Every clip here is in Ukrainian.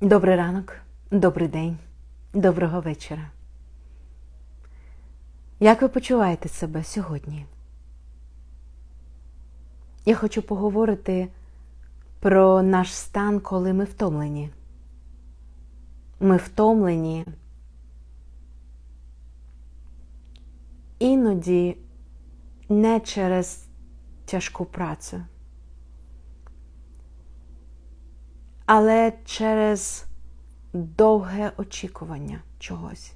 Добрий ранок, добрий день, доброго вечора. Як ви почуваєте себе сьогодні? Я хочу поговорити про наш стан, коли ми втомлені. Ми втомлені. Іноді не через тяжку працю, але через довге очікування чогось,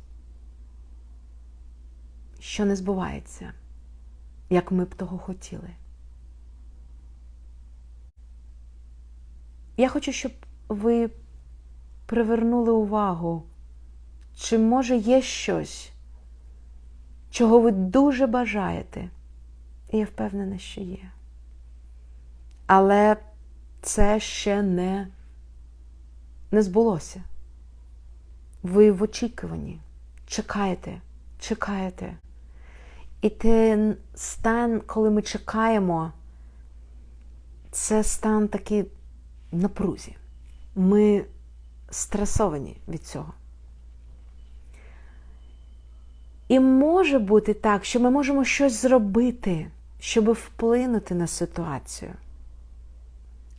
що не збувається, як ми б того хотіли. Я хочу, щоб ви привернули увагу, чи може є щось, чого ви дуже бажаєте, і я впевнена, що є. Але це ще не, не збулося. Ви в очікуванні, чекаєте, чекаєте. І те стан, коли ми чекаємо, це стан такий напрузі. Ми стресовані від цього. І може бути так, що ми можемо щось зробити, щоб вплинути на ситуацію.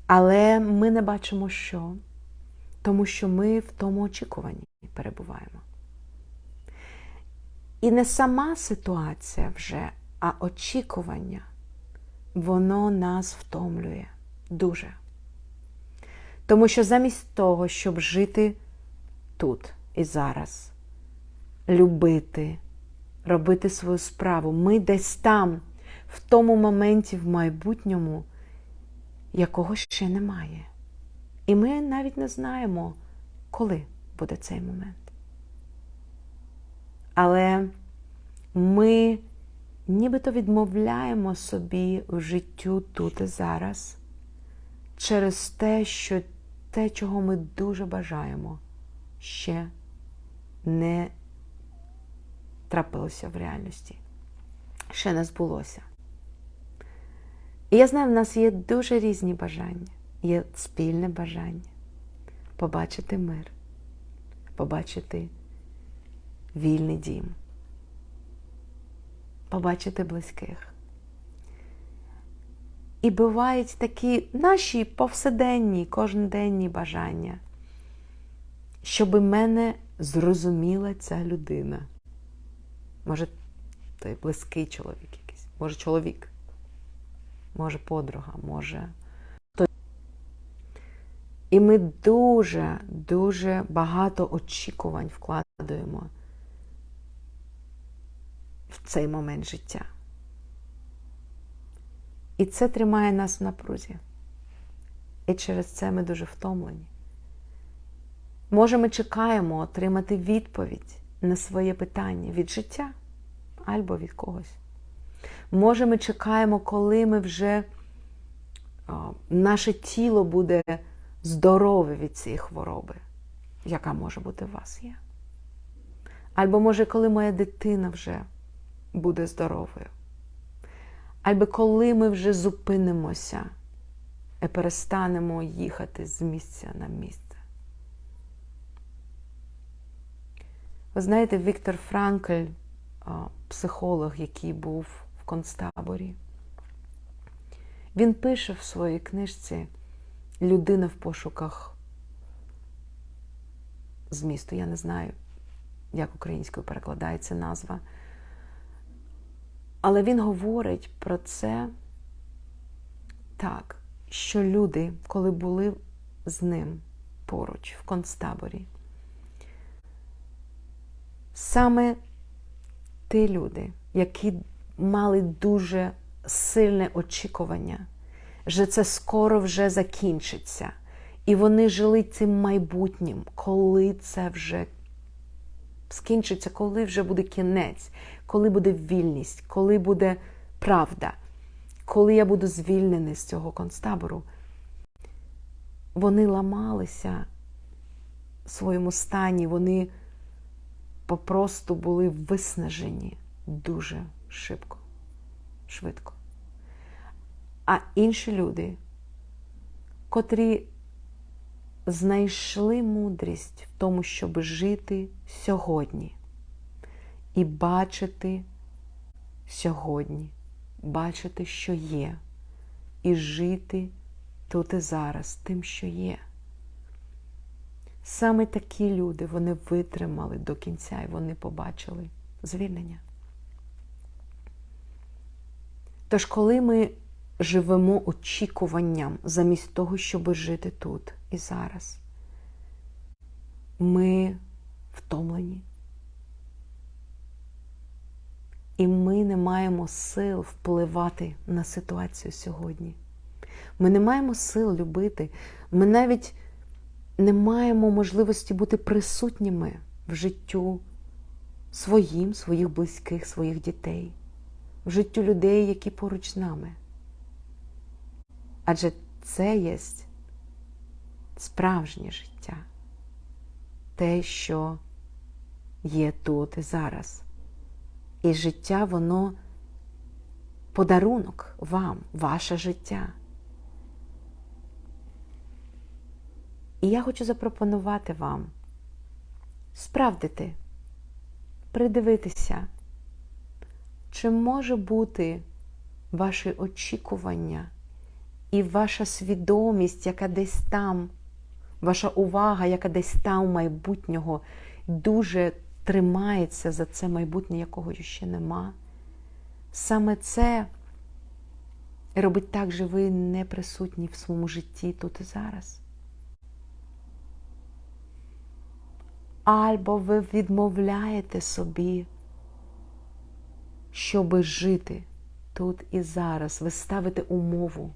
Але ми не бачимо що, тому що ми в тому очікуванні перебуваємо. І не сама ситуація вже, а очікування, воно нас втомлює дуже. Тому що замість того, щоб жити тут і зараз, любити, робити свою справу, ми десь там, в тому моменті в майбутньому, якого ще немає. І ми навіть не знаємо, коли буде цей момент. Але ми нібито відмовляємо собі в життю тут і зараз через те, що те, чого ми дуже бажаємо, ще не трапилося в реальності, ще не збулося. І я знаю, в нас є дуже різні бажання, є спільне бажання побачити мир, побачити вільний дім, побачити близьких. І бувають такі наші повседенні, кожноденні бажання, щоб мене зрозуміла ця людина. Може, той близький чоловік якийсь, може чоловік, може подруга, може. І ми дуже, дуже багато очікувань вкладаємо в цей момент життя. І це тримає нас в напрузі. І через це ми дуже втомлені. Може, ми чекаємо отримати відповідь на своє питання від життя або від когось. Може, ми чекаємо, коли ми вже о, наше тіло буде здорове від цієї хвороби, яка може бути у вас є. Або може, коли моя дитина вже буде здоровою. Або коли ми вже зупинимося і перестанемо їхати з місця на місце. Ви знаєте, Віктор Франкль, психолог, який був в концтаборі, він пише в своїй книжці Людина в пошуках змісту. Я не знаю, як українською перекладається назва. Але він говорить про це так, що люди, коли були з ним поруч в концтаборі, саме ті люди, які мали дуже сильне очікування, що це скоро вже закінчиться. І вони жили цим майбутнім, коли це вже скінчиться, коли вже буде кінець, коли буде вільність, коли буде правда, коли я буду звільнений з цього концтабору. Вони ламалися в своєму стані, вони попросту були виснажені дуже шибко, швидко. А інші люди, котрі знайшли мудрість в тому, щоб жити сьогодні і бачити сьогодні, бачити, що є, і жити тут і зараз тим, що є. Саме такі люди вони витримали до кінця і вони побачили звільнення. Тож, коли ми живемо очікуванням замість того, щоб жити тут і зараз, ми втомлені. І ми не маємо сил впливати на ситуацію сьогодні. Ми не маємо сил любити. Ми навіть не маємо можливості бути присутніми в життю своїм, своїх близьких, своїх дітей, в життю людей, які поруч з нами. Адже це є справжнє життя, те, що є тут і зараз. І життя, воно подарунок вам, ваше життя. І я хочу запропонувати вам справдити, придивитися, чи може бути ваші очікування і ваша свідомість, яка десь там, ваша увага, яка десь там майбутнього, дуже тримається за це майбутнє, якого ще нема. Саме це робить так, що ви не присутні в своєму житті тут і зараз. Або ви відмовляєте собі, щоби жити тут і зараз. Ви ставите умову.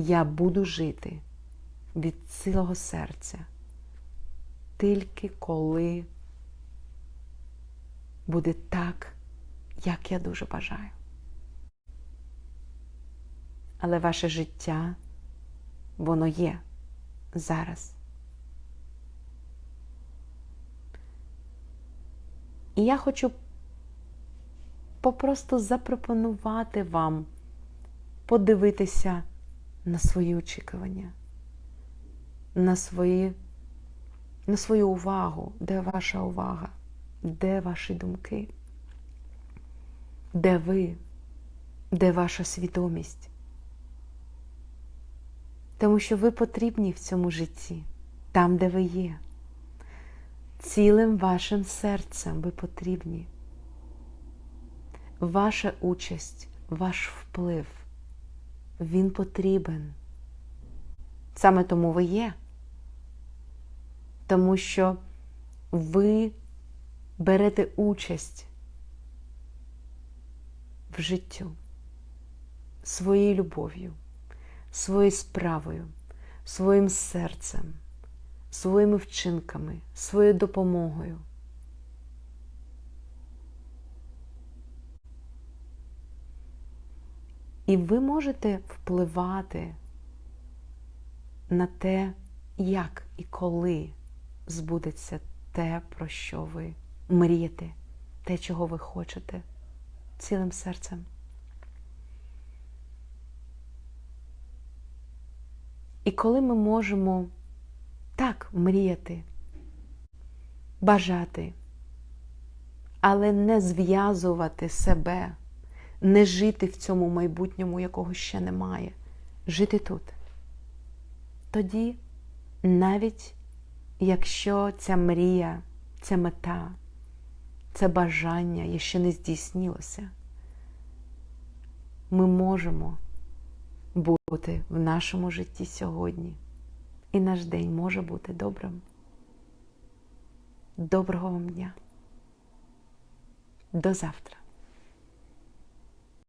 Я буду жити від цілого серця, тільки коли буде так, як я дуже бажаю. Але ваше життя, воно є зараз. І я хочу попросту запропонувати вам подивитися на свої очікування, на свої, на свою увагу, де ваша увага, де ваші думки, де ви, де ваша свідомість. Тому що ви потрібні в цьому житті, там, де ви є. Цілим вашим серцем ви потрібні. Ваша участь, ваш вплив, він потрібен. Саме тому ви є. Тому що ви берете участь в життю своєю любов'ю, своєю справою, своїм серцем своїми вчинками, своєю допомогою. І ви можете впливати на те, як і коли збудеться те, про що ви мрієте, те, чого ви хочете цілим серцем. І коли ми можемо так мріяти, бажати, але не зв'язувати себе, не жити в цьому майбутньому, якого ще немає, жити тут. Тоді, навіть якщо ця мрія, ця мета, це бажання ще не здійснилося, ми можемо бути в нашому житті сьогодні і наш день може бути добрим. Доброго вам дня. До завтра.